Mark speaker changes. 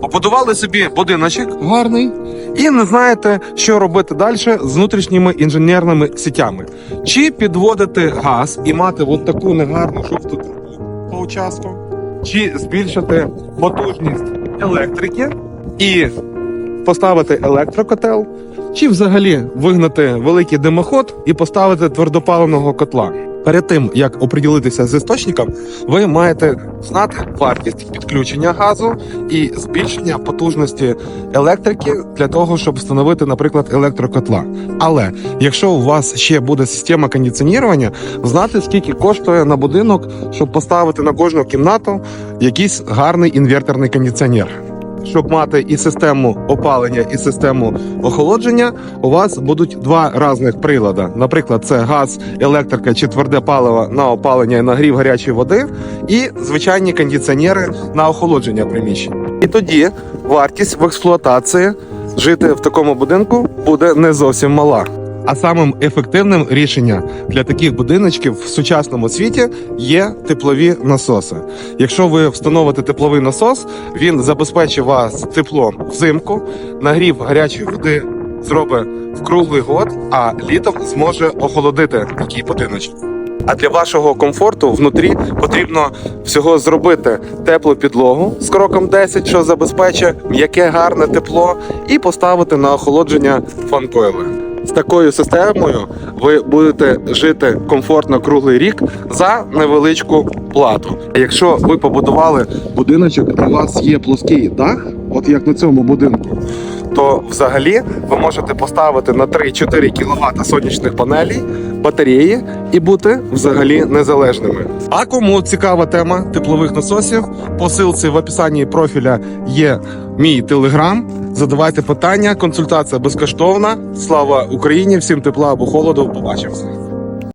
Speaker 1: Побудували собі будиночок гарний і не знаєте, що робити далі з внутрішніми інженерними сітями. Чи підводити газ і мати от таку негарну шовту по участку, чи збільшити потужність електрики і поставити електрокотел, чи взагалі вигнати великий димоход і поставити твердопаливного котла. Перед тим як оприділитися з істочником, ви маєте знати вартість підключення газу і збільшення потужності електрики для того, щоб встановити, наприклад, електрокотла. Але якщо у вас ще буде система кондиціонування, знати скільки коштує на будинок, щоб поставити на кожну кімнату якийсь гарний інверторний кондиціонер. Щоб мати і систему опалення, і систему охолодження, у вас будуть два різних прилади. Наприклад, це газ, електрика чи тверде паливо на опалення і нагрів гарячої води, і звичайні кондиціонери на охолодження приміщень. І тоді вартість в експлуатації жити в такому будинку буде не зовсім мала. А самим ефективним рішенням для таких будиночків в сучасному світі є теплові насоси. Якщо ви встановите тепловий насос, він забезпечить вас теплом взимку, нагрів гарячої води зробить в круглий год, а літом зможе охолодити такий будиночок. А для вашого комфорту внутрі потрібно всього зробити теплу підлогу з кроком 10, що забезпечить м'яке гарне тепло, і поставити на охолодження фанкойли. З такою системою ви будете жити комфортно круглий рік за невеличку плату. Якщо ви побудували будиночок, і у вас є плоский дах, от як на цьому будинку, то взагалі ви можете поставити на 3-4 кВт сонячних панелей, батареї і бути взагалі незалежними. А кому цікава тема теплових насосів, по ссылці в описанні профіля є мій телеграм. Задавайте питання, консультація безкоштовна. Слава Україні! Всім тепла або холоду. Побачимося.